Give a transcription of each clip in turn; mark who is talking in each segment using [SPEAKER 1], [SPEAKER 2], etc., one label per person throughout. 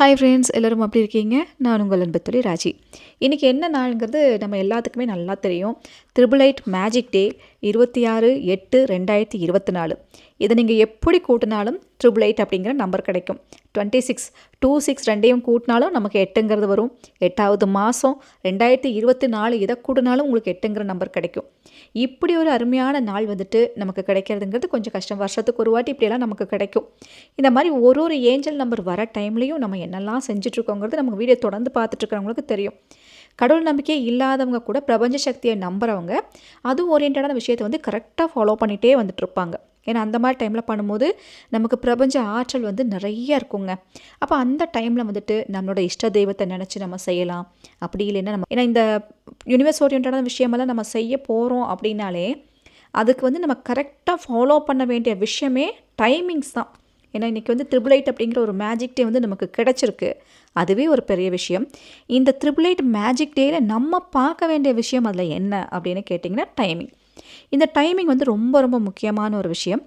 [SPEAKER 1] Hi friends எல்லோரும் அப்படி இருக்கீங்க? நான் உங்கள் அன்பத்துறை ராஜி. இன்றைக்கி என்ன நாளுங்கிறது நம்ம எல்லாத்துக்குமே நல்லா தெரியும். ட்ரிபிள் எயிட் மேஜிக் டே இருபத்தி ஆறு எட்டு ரெண்டாயிரத்தி இருபத்தி நாலு. இதை நீங்கள் எப்படி கூட்டினாலும் ட்ரிபிள் எயிட் அப்படிங்கிற நம்பர் கிடைக்கும். டுவெண்ட்டி சிக்ஸ் டூ சிக்ஸ் ரெண்டையும் கூட்டினாலும் நமக்கு எட்டுங்கிறது வரும். எட்டாவது மாதம் ரெண்டாயிரத்தி இருபத்தி நாலு இதை கூட்டினாலும் உங்களுக்கு எட்டுங்கிற நம்பர் கிடைக்கும். இப்படி ஒரு அருமையான நாள் வந்துட்டு நமக்கு கிடைக்கிறதுங்கிறது கொஞ்சம் கஷ்டம். வருஷத்துக்கு ஒரு வாட்டி இப்படியெல்லாம் நமக்கு கிடைக்கும். இந்த மாதிரி ஒரு ஒரு ஏஞ்சல் நம்பர் வர டைம்லேயும் நம்ம என்னெல்லாம் செஞ்சிட்ருக்கோங்கிறது நமக்கு வீடியோ தொடர்ந்து பார்த்துட்ருக்கிறவங்களுக்கு தெரியும். கடவுள் நம்பிக்கை இல்லாதவங்க கூட பிரபஞ்ச சக்தியை நம்புகிறவங்க அது ஓரியன்டான விஷயத்தை வந்து கரெக்டாக ஃபாலோ பண்ணிகிட்டே வந்துட்டுருப்பாங்க ஏன்னா அந்த மாதிரி டைமில் பண்ணும்போது நமக்கு பிரபஞ்ச ஆற்றல் வந்து நிறைய இருக்குங்க. அப்போ அந்த டைமில் வந்துட்டு நம்மளோட இஷ்ட தெய்வத்தை நினச்சி நம்ம செய்யலாம். அப்படி இல்லைன்னா நம்ம ஏன்னா இந்த யூனிவர்ஸ் ஓரியன்டான விஷயமெல்லாம் நம்ம செய்ய போகிறோம் அப்படின்னாலே அதுக்கு வந்து நம்ம கரெக்டாக ஃபாலோ பண்ண வேண்டிய விஷயமே டைமிங்ஸ் தான். ஏன்னா இன்றைக்கி வந்து ட்ரிபிள் எயிட் அப்படிங்கிற ஒரு மேஜிக் டே வந்து நமக்கு கிடச்சிருக்கு. அதுவே ஒரு பெரிய விஷயம். இந்த ட்ரிபிள் எயிட் மேஜிக் டேயில் நம்ம பார்க்க வேண்டிய விஷயம் அதில் என்ன அப்படின்னு கேட்டிங்கன்னா டைமிங் இந்த டைமிங் வந்து ரொம்ப ரொம்ப முக்கியமான ஒரு விஷயம்.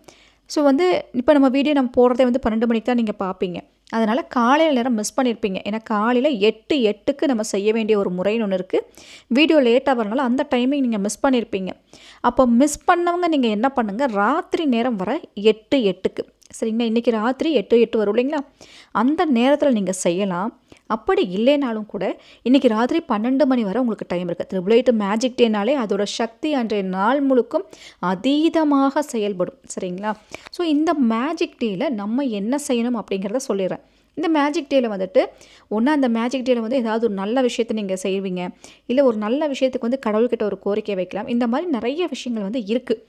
[SPEAKER 1] ஸோ வந்து இப்போ நம்ம வீடியோ நம்ம போடுறதே வந்து பன்னெண்டு மணிக்கு தான் நீங்கள் பார்ப்பீங்க அதனால் காலையில் நேரம் மிஸ் பண்ணியிருப்பீங்க ஏன்னா காலையில் எட்டு எட்டுக்கு நம்ம செய்ய வேண்டிய ஒரு முறைன்னு ஒன்று இருக்குது வீடியோ லேட்டாக வரனால அந்த டைமிங் நீங்கள் மிஸ் பண்ணியிருப்பீங்க அப்போ மிஸ் பண்ணவங்க நீங்கள் என்ன பண்ணுங்கள் ராத்திரி நேரம் வர எட்டு எட்டுக்கு. சரிங்களா? இன்றைக்கி ராத்திரி எட்டு எட்டு வரும் இல்லைங்களா? அந்த நேரத்தில் நீங்கள் செய்யலாம். அப்படி இல்லைனாலும் கூட இன்றைக்கி ராத்திரி பன்னெண்டு மணி வரை உங்களுக்கு டைம் இருக்குது த்ரிபிள் எயிட் மேஜிக் டேனாலே அதோட சக்தி அன்றைய நாள் முழுக்கும் அதீதமாக செயல்படும். சரிங்களா? ஸோ இந்த மேஜிக் டேயில் நம்ம என்ன செய்யணும் அப்படிங்கிறத சொல்லிடுறேன். இந்த மேஜிக் டேயில் வந்துட்டு ஒன்று அந்த மேஜிக் டேயில் வந்து ஏதாவது ஒரு நல்ல விஷயத்தை நீங்கள் செய்வீங்க. இல்லை ஒரு நல்ல விஷயத்துக்கு வந்து கடவுள்கிட்ட ஒரு கோரிக்கை வைக்கலாம். இந்த மாதிரி நிறைய விஷயங்கள் வந்து இருக்குது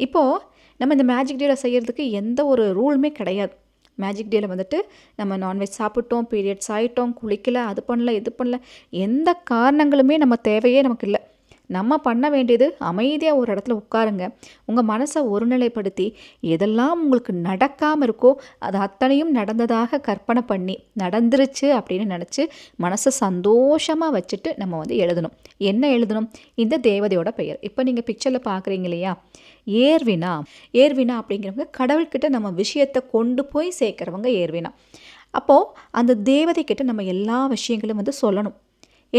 [SPEAKER 1] இப்போது நம்ம இந்த மேஜிக் டேயில் செய்கிறதுக்கு எந்த ஒரு ரூலுமே கிடையாது. மேஜிக் டேயில் வந்துட்டு நம்ம நான்வெஜ் சாப்பிட்டோம் பீரியட்ஸ் ஆகிட்டோம் குளிக்கல அது பண்ணல இது பண்ணல எந்த காரணங்களுமே நம்ம தேவையே நமக்கு இல்லை. நம்ம பண்ண வேண்டியது அமைதியாக ஒரு இடத்துல உட்காருங்க. உங்கள் மனசை ஒருநிலைப்படுத்தி எதெல்லாம் உங்களுக்கு நடக்காமல் இருக்கோ அது அத்தனையும் நடந்ததாக கற்பனை பண்ணி நடந்துருச்சு அப்படின்னு நினச்சி மனசை சந்தோஷமாக வச்சுட்டு நம்ம வந்து எழுதணும். என்ன எழுதணும்? இந்த தேவதையோட பெயர். இப்போ நீங்கள் பிக்சரில் பார்க்குறீங்க இல்லையா? ஏர்வினா. ஏர்வினா அப்படிங்கிறவங்க கடவுள்கிட்ட நம்ம விஷயத்தை கொண்டு போய் சேர்க்குறவங்க ஏர்வினா. அப்போது அந்த தேவதை கிட்ட நம்ம எல்லா விஷயங்களும் வந்து சொல்லணும்.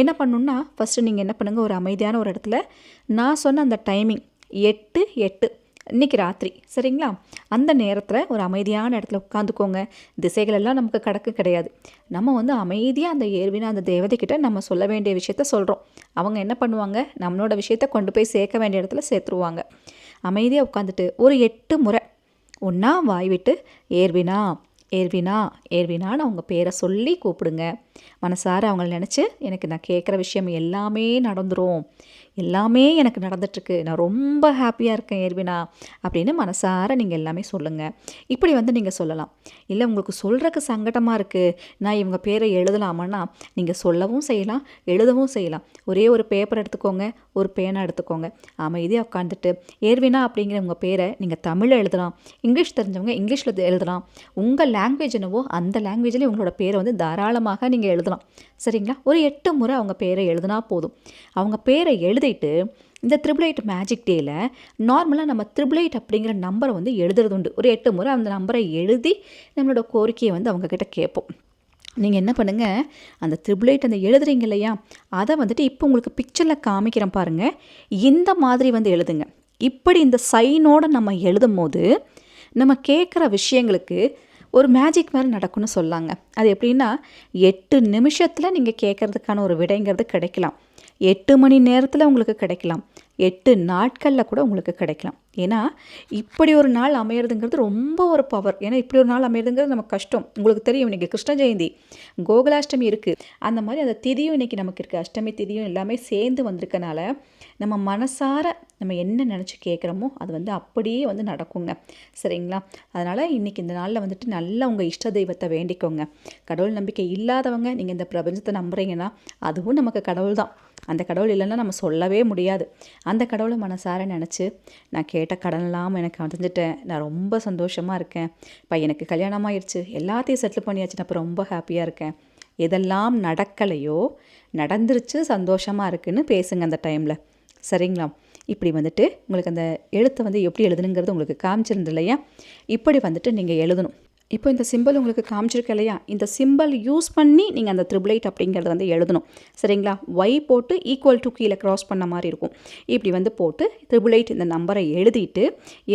[SPEAKER 1] என்ன பண்ணணுன்னா ஃபஸ்ட்டு நீங்கள் என்ன பண்ணுங்கள் ஒரு அமைதியான ஒரு இடத்துல நான் சொன்ன அந்த டைமிங் எட்டு எட்டு இன்றைக்கி ராத்திரி சரிங்களா? அந்த நேரத்தில் ஒரு அமைதியான இடத்துல உட்காந்துக்கோங்க. திசைகள் எல்லாம் நமக்கு கடக்கு கிடையாது. நம்ம வந்து அமைதியாக அந்த ஏர்வினா அந்த தேவதைக்கிட்ட நம்ம சொல்ல வேண்டிய விஷயத்த சொல்கிறோம் அவங்க என்ன பண்ணுவாங்க? நம்மளோட விஷயத்த கொண்டு போய் சேர்க்க வேண்டிய இடத்துல சேர்த்துருவாங்க. அமைதியாக உட்காந்துட்டு ஒரு எட்டு முறை ஒன்றா வாய் விட்டு ஏர்வினா ஏர்வினா ஏர்வினான்னு அவங்க பேரை சொல்லி கூப்பிடுங்க. மனசார அவங்கள நினச்சி எனக்கு நான் கேட்குற விஷயம் எல்லாமே நடந்துடும் எல்லாமே எனக்கு நடந்துட்டுருக்கு. நான் ரொம்ப ஹாப்பியாக இருக்கேன் ஏர்வினா அப்படின்னு மனசார நீங்கள் எல்லாமே சொல்லுங்கள் இப்படி வந்து நீங்கள் சொல்லலாம். இல்லை உங்களுக்கு சொல்கிறக்கு சங்கடமாக இருக்குது நான் இவங்க பேரை எழுதலாமான்னா நீங்கள் சொல்லவும் செய்யலாம் எழுதவும் செய்யலாம். ஒரே ஒரு பேப்பர் எடுத்துக்கோங்க ஒரு பேனா எடுத்துக்கோங்க. அமைதியாக உட்காந்துட்டு ஏர்வினா அப்படிங்கிற உங்கள் பேரை நீங்கள் தமிழில் எழுதலாம் இங்கிலீஷ் தெரிஞ்சவங்க இங்கிலீஷில் எழுதலாம். உங்கள் லாங்குவேஜ் என்னவோ அந்த லாங்குவேஜில் உங்களோட பேரை வந்து தாராளமாக நீங்கள் எழுதலாம். சரிங்களா? ஒரு எட்டு முறை அவங்க பேரை எழுதினா போதும். அவங்க பேரை எழுதிட்டு இந்த த்ரிபிள் எயிட் மேஜிக் டேயில் நார்மலாக நம்ம த்ரிபிள் எயிட் அப்படிங்கிற நம்பரை வந்து எழுதுறது உண்டு ஒரு எட்டு முறை அந்த நம்பரை எழுதி நம்மளோட கோரிக்கையை வந்து அவங்கக்கிட்ட கேட்போம். நீங்கள் என்ன பண்ணுங்கள் அந்த த்ரிபிள் எயிட் அந்த எழுதுறீங்க இல்லையா? அதை வந்துட்டு இப்போ உங்களுக்கு பிக்சரில் காமிக்கிறேன் பாருங்கள் இந்த மாதிரி வந்து எழுதுங்க. இப்படி இந்த சைனோடு நம்ம எழுதும் போது நம்ம கேட்குற விஷயங்களுக்கு ஒரு மேஜிக் மாதிரி நடக்கும்னு சொல்லாங்க. அது எப்படின்னா எட்டு நிமிஷத்தில் நீங்கள் கேட்குறதுக்கான ஒரு விடைங்கிறது கிடைக்கலாம். எட்டு மணி நேரத்தில் உங்களுக்கு கிடைக்கலாம். எட்டு நாட்களில் கூட உங்களுக்கு கிடைக்கலாம். ஏன்னா இப்படி ஒரு நாள் அமையிறதுங்கிறது ரொம்ப ஒரு பவர் ஏன்னா இப்படி ஒரு நாள் அமையிறதுங்கிறது நமக்கு கஷ்டம். உங்களுக்கு தெரியும் இன்றைக்கி கிருஷ்ண ஜெயந்தி. கோகுலாஷ்டமி இருக்குது அந்த மாதிரி அந்த திதியும் இன்றைக்கி நமக்கு இருக்குது அஷ்டமி திதியும் எல்லாமே சேர்ந்து வந்திருக்கனால நம்ம மனசார நம்ம என்ன நினச்சி கேட்குறோமோ அது வந்து அப்படியே வந்து நடக்குங்க. சரிங்களா? அதனால் இன்றைக்கி இந்த நாளில் வந்துட்டு நல்லா உங்கள் இஷ்ட தெய்வத்தை வேண்டிக்கோங்க. கடவுள் நம்பிக்கை இல்லாதவங்க நீங்கள் இந்த பிரபஞ்சத்தை நம்புகிறீங்கன்னா அதுவும் நமக்கு கடவுள் தான் அந்த கடவுள் இல்லைன்னா நம்ம சொல்லவே முடியாது. அந்த கடவுளை மனசார நினச்சி நான் கேட்ட கடன்லாம் எனக்கு அடைஞ்சிட்டேன். நான் ரொம்ப சந்தோஷமாக இருக்கேன். பையனுக்கு கல்யாணம் ஆயிடுச்சு எல்லாத்தையும் செட்டில் பண்ணியாச்சு. நான் இப்போ ரொம்ப ஹாப்பியாக இருக்கேன். எதெல்லாம் நடக்கலையோ நடந்துருச்சு சந்தோஷமாக இருக்குன்னு பேசுங்க அந்த டைமில் சரிங்களா? இப்படி வந்துட்டு உங்களுக்கு அந்த எழுத்தை வந்து எப்படி எழுதணுங்கிறது உங்களுக்கு காமிச்சிருந்து இல்லையா? இப்படி வந்துட்டு நீங்கள் எழுதணும். இப்போ இந்த சிம்பிள் உங்களுக்கு காமிச்சிருக்க இல்லையா? இந்த சிம்பிள் யூஸ் பண்ணி நீங்கள் அந்த த்ரிபிளைட் அப்படிங்கிறத வந்து எழுதணும். சரிங்களா? ஒய் போட்டு ஈக்குவல் டு கீழே க்ராஸ் பண்ண மாதிரி இருக்கும். இப்படி வந்து போட்டு த்ரிபிளைட் இந்த நம்பரை எழுதிட்டு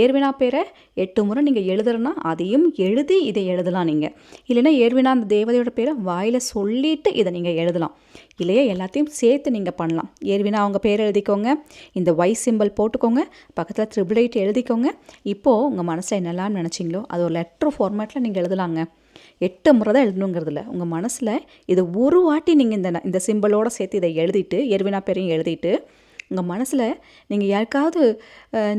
[SPEAKER 1] ஏர்வினா பேரை எட்டு முறை நீங்கள் எழுதுறனா அதையும் எழுதி இதை எழுதலாம் நீங்கள் இல்லைன்னா ஏர்வினா அந்த தேவதையோட பேரை வாயில் சொல்லிவிட்டு இதை நீங்கள் எழுதலாம். இல்லையா? எல்லாத்தையும் சேர்த்து நீங்கள் பண்ணலாம். ஏர்வினா அவங்க பேர் எழுதிக்கோங்க. இந்த ஒய் சிம்பிள் போட்டுக்கோங்க. பக்கத்தில் த்ரிபிள் எயிட் எழுதிக்கோங்க. இப்போது உங்கள் மனசில் என்னெல்லாம் நினச்சிங்களோ அது ஒரு லெட்ரு ஃபார்மேட்டில் நீங்கள் எழுதலாங்க. எட்டு முறை தான் எழுதணுங்கிறதுல. உங்கள் மனசில் இதை ஒரு வாட்டி நீங்கள் இந்த இந்த சிம்பிளோடு சேர்த்து இதை எழுதிட்டு எருவினா பேரையும் எழுதிட்டு உங்கள் மனசில் நீங்கள் யாருக்காவது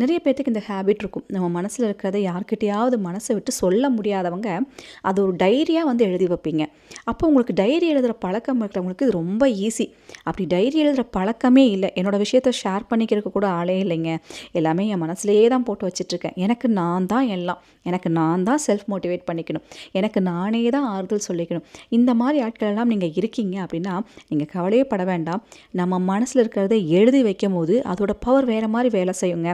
[SPEAKER 1] நிறைய பேர்த்துக்கு இந்த ஹேபிட் இருக்கும். நம்ம மனசில் இருக்கிறத யார்கிட்டையாவது மனசை விட்டு சொல்ல முடியாதவங்க அது ஒரு டைரியாக வந்து எழுதி வைப்பீங்க. அப்போ உங்களுக்கு டைரி எழுதுகிற பழக்கம் இருக்கிறவங்களுக்கு இது ரொம்ப ஈஸி அப்படி டைரி எழுதுகிற பழக்கமே இல்லை. என்னோடய விஷயத்த ஷேர் பண்ணிக்கிறதுக்கு கூட ஆளே இல்லைங்க. எல்லாமே என் மனசுலேயே தான் போட்டு வச்சிட்ருக்கேன். எனக்கு நான் தான் எல்லாம். எனக்கு நான் தான் செல்ஃப் மோட்டிவேட் பண்ணிக்கணும். எனக்கு நானே தான் ஆறுதல் சொல்லிக்கணும். இந்த மாதிரி ஆட்கள் எல்லாம் நீங்கள் இருக்கீங்க அப்படின்னா நீங்கள் கவலையே பட வேண்டாம். நம்ம மனசில் இருக்கிறத எழுதி வைக்க வைக்கும் போது அதோட பவர் வேறு மாதிரி வேலை செய்யுங்க.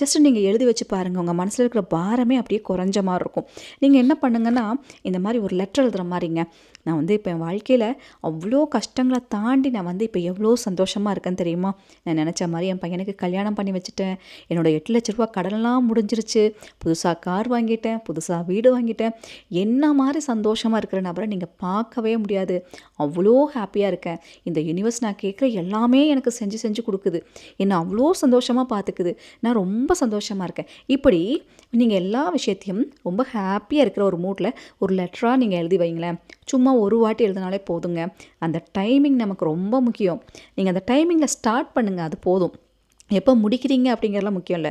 [SPEAKER 1] ஜஸ்ட் நீங்கள் எழுதி வச்சு பாருங்கள் உங்கள் மனசில் இருக்கிற பாரமே அப்படியே குறைஞ்ச மாதிரி இருக்கும். நீங்கள் என்ன பண்ணுங்கன்னா இந்த மாதிரி ஒரு லெட்டர் எழுதுகிற மாதிரிங்க. நான் வந்து இப்போ என் வாழ்க்கையில் அவ்வளோ கஷ்டங்களை தாண்டி நான் வந்து இப்போ எவ்வளோ சந்தோஷமாக இருக்கேன்னு தெரியுமா? நான் நினச்ச மாதிரி என் பையனுக்கு கல்யாணம் பண்ணி வச்சுட்டேன். என்னோடய எட்டு லட்ச ரூபா கடன்லாம் முடிஞ்சிருச்சு. புதுசாக கார் வாங்கிட்டேன். புதுசாக வீடு வாங்கிட்டேன். என்ன மாதிரி சந்தோஷமாக இருக்கிற நபரை நீங்கள் பார்க்கவே முடியாது. அவ்வளோ ஹாப்பியாக இருக்கேன். இந்த யூனிவர்ஸ் நான் கேட்குற எல்லாமே எனக்கு செஞ்சு செஞ்சு கொடுக்குது. என்னை அவ்வளோ சந்தோஷமாக பார்த்துக்குது. நான் ரொம்ப சந்தோஷமாக இருக்கேன். இப்படி நீங்கள் எல்லா விஷயத்தையும் ரொம்ப ஹாப்பியாக இருக்கிற ஒரு மூட்டில் ஒரு லெட்டராக நீங்கள் எழுதி வைங்களேன். சும்மா ஒரு வாட்டி எழுதினாலே போதுங்க. அந்த டைமிங் நமக்கு ரொம்ப முக்கியம். நீங்கள் அந்த டைமிங்கில் ஸ்டார்ட் பண்ணுங்கள் அது போதும். எப்போ முடிக்கிறீங்க அப்படிங்கிறதுலாம் முக்கியம் இல்லை.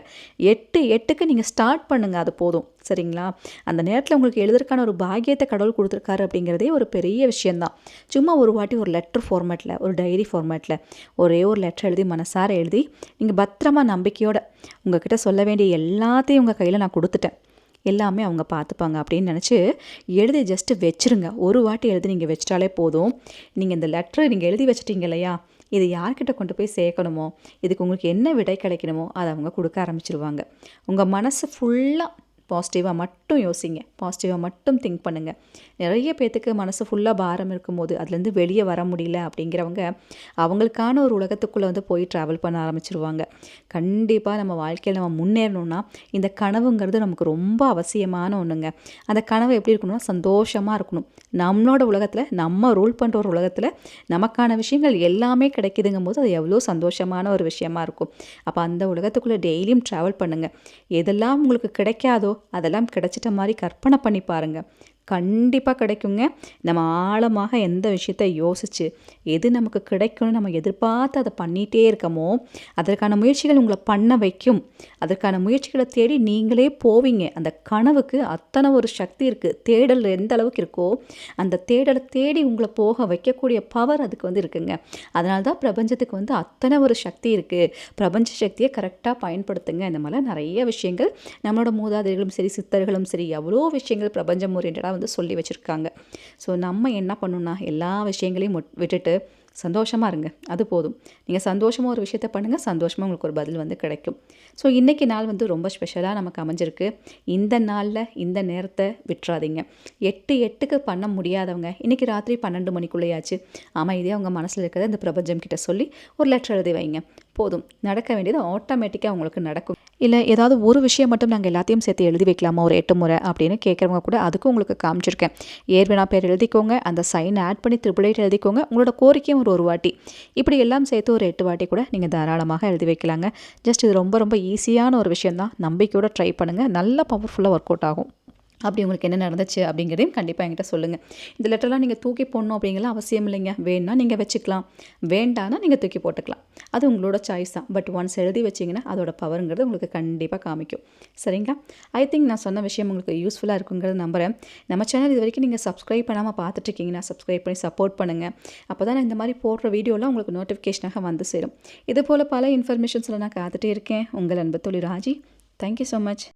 [SPEAKER 1] எட்டு எட்டுக்கு நீங்கள் ஸ்டார்ட் பண்ணுங்கள் அது போதும். சரிங்களா? அந்த நேரத்தில் உங்களுக்கு எழுதுறதுக்கான ஒரு பாக்கியத்தை கடவுள் கொடுத்துருக்காரு அப்படிங்கிறதே ஒரு பெரிய விஷயந்தான் சும்மா ஒரு வாட்டி ஒரு லெட்டர் ஃபார்மேட்டில் ஒரு டைரி ஃபார்மேட்டில் ஒரே ஒரு லெட்டர் எழுதி மனசார எழுதி நீங்கள் பத்திரமா நம்பிக்கையோட உங்ககிட்ட சொல்ல வேண்டிய எல்லாத்தையும் உங்கள் கையில் நான் கொடுத்துட்டேன். எல்லாமே அவங்க பார்த்துப்பாங்க அப்படின்னு நினச்சி எழுதி ஜஸ்ட்டு வச்சுருங்க. ஒரு வாட்டி எழுதி நீங்கள் வச்சிட்டாலே போதும். நீங்கள் இந்த லெட்டரை நீங்கள் எழுதி வச்சிட்டிங்க இல்லையா? இது யார்கிட்ட கொண்டு போய் சேர்க்கணுமோ? இதுக்கு உங்களுக்கு என்ன விடை கிடைக்கணுமோ அதை அவங்க கொடுக்க ஆரம்பிச்சிருவாங்க. உங்கள் மனசு ஃபுல்லாக பாசிட்டிவாக மட்டும் யோசிங்க. பாசிட்டிவாக மட்டும் திங்க் பண்ணுங்கள் நிறைய பேர்த்துக்கு மனசு ஃபுல்லாக பாரம் இருக்கும்போது அதுலேருந்து வெளியே வர முடியல அப்படிங்கிறவங்க அவங்களுக்கான ஒரு உலகத்துக்குள்ளே வந்து போய் ட்ராவல் பண்ண ஆரம்பிச்சிருவாங்க. கண்டிப்பாக நம்ம வாழ்க்கையில் நம்ம முன்னேறணும்னா இந்த கனவுங்கிறது நமக்கு ரொம்ப அவசியமான ஒன்றுங்க அந்த கனவு எப்படி இருக்கணும்னா சந்தோஷமாக இருக்கணும். நம்மளோட உலகத்தில் நம்ம ரூல் பண்ணுற ஒரு உலகத்தில் நமக்கான விஷயங்கள் எல்லாமே கிடைக்குதுங்கும் போது அது எவ்வளோ சந்தோஷமான ஒரு விஷயமா இருக்கும். அப்போ அந்த உலகத்துக்குள்ளே டெய்லியும் ட்ராவல் பண்ணுங்கள் எதெல்லாம் உங்களுக்கு கிடைக்காதோ அதெல்லாம் கிடைச்சிட்ட மாதிரி கற்பனை பண்ணி பாருங்கள் கண்டிப்பாக கிடைக்குங்க. நம்ம ஆழமாக எந்த விஷயத்த யோசித்து எது நமக்கு கிடைக்கும்னு நம்ம எதிர்பார்த்து அதை பண்ணிகிட்டே இருக்கமோ அதற்கான முயற்சிகள் உங்களை பண்ண வைக்கும். அதற்கான முயற்சிகளை தேடி நீங்களே போவீங்க. அந்த கனவுக்கு அத்தனை ஒரு சக்தி இருக்குது தேடல் எந்த அளவுக்கு இருக்கோ அந்த தேடலை தேடி உங்களை போக வைக்கக்கூடிய பவர் அதுக்கு வந்து இருக்குங்க. அதனால தான் பிரபஞ்சத்துக்கு வந்து அத்தனை ஒரு சக்தி இருக்குது பிரபஞ்ச சக்தியை கரெக்டாக பயன்படுத்துங்க. இந்த மாதிரிலாம் நிறைய விஷயங்கள் நம்மளோட மூதாதைகளும் சரி சித்தர்களும் சரி எவ்வளோ விஷயங்கள் பிரபஞ்சம் ஓரியன்டாக வந்து சொல்லி வச்சுருக்காங்க. ஸோ நம்ம என்ன பண்ணணும்னா எல்லா விஷயங்களையும் விட்டுட்டு சந்தோஷமாக இருங்க. அது போதும். நீங்கள் சந்தோஷமாக ஒரு விஷயத்த பண்ணுங்கள் சந்தோஷமாக உங்களுக்கு ஒரு பதில் வந்து கிடைக்கும். ஸோ இன்றைக்கி நாள் வந்து ரொம்ப ஸ்பெஷலாக நமக்கு அமைஞ்சிருக்கு. இந்த நாளில் இந்த நேரத்தை விட்டுறாதீங்க. எட்டு எட்டுக்கு பண்ண முடியாதவங்க இன்றைக்கி ராத்திரி பன்னெண்டு மணிக்குள்ளேயாச்சு ஆமாம் இதே அவங்க மனசில் இருக்கிறத இந்த பிரபஞ்சம் கிட்ட சொல்லி ஒரு லெட்டர் எழுதி வைங்க. போதும். நடக்க வேண்டியது ஆட்டோமேட்டிக்காக உங்களுக்கு நடக்கும். இல்லை ஏதாவது ஒரு விஷயம் மட்டும் நாங்கள் எல்லாத்தையும் சேர்த்து எழுதி வைக்கலாமா? ஒரு எட்டு முறை அப்படின்னு கேட்குறவங்க கூட அதுக்கும் உங்களுக்கு காமிச்சிருக்கேன். ஏர்வினா பேர் எழுதிக்கோங்க அந்த சைன் ஆட் பண்ணி த்ரிபிள் எயிட் எழுதிக்கோங்க. உங்களோட கோரிக்கையும் ஒரு ஒரு வாட்டி. இப்படி எல்லாம் சேர்த்து ஒரு எட்டு வாட்டி கூட நீங்கள் தாராளமாக எழுதி வைக்கலாங்க. ஜஸ்ட் இது ரொம்ப ரொம்ப ஈஸியான ஒரு விஷயம் தான் நம்பிக்கையோட ட்ரை பண்ணுங்கள் நல்ல பவர்ஃபுல்லாக ஒர்க் அவுட் ஆகும். அப்படி உங்களுக்கு என்ன நடந்துச்சு அப்படிங்கிறதையும் கண்டிப்பாக என்கிட்ட சொல்லுங்கள் இந்த லெட்டர்லாம் நீங்கள் தூக்கி போடணும் அப்படிங்கலாம் அவசியம் இல்லைங்க. வேணால் நீங்கள் வச்சுக்கலாம். வேண்டானா நீங்கள் தூக்கி போட்டுக்கலாம். அது உங்களோட சாய்ஸ் தான். பட் ஒன்ஸ் எழுதி வச்சிங்கன்னா அதோட பவருங்கிறது உங்களுக்கு கண்டிப்பாக காமிக்கும். சரிங்களா? ஐ திங்க் நான் சொன்ன விஷயம் உங்களுக்கு யூஸ்ஃபுல்லாக இருக்குங்கிறத நம்புகிறேன் நம்ம சேனல் இது வரைக்கும் நீங்கள் சப்ஸ்கிரைப் பண்ணாமல் பார்த்துட்ருக்கீங்கன்னா சப்ஸ்கிரைப் பண்ணி சப்போர்ட் பண்ணுங்கள் அப்போ தான் இந்த மாதிரி போடுற வீடியோலாம் உங்களுக்கு நோட்டிஃபிகேஷனாக வந்து சேரும். இது போல் பல இன்ஃபர்மேஷன்ஸில் நான் காத்துட்டே இருக்கேன். உங்கள் அன்பு தொழில் ராஜி. Thank you so much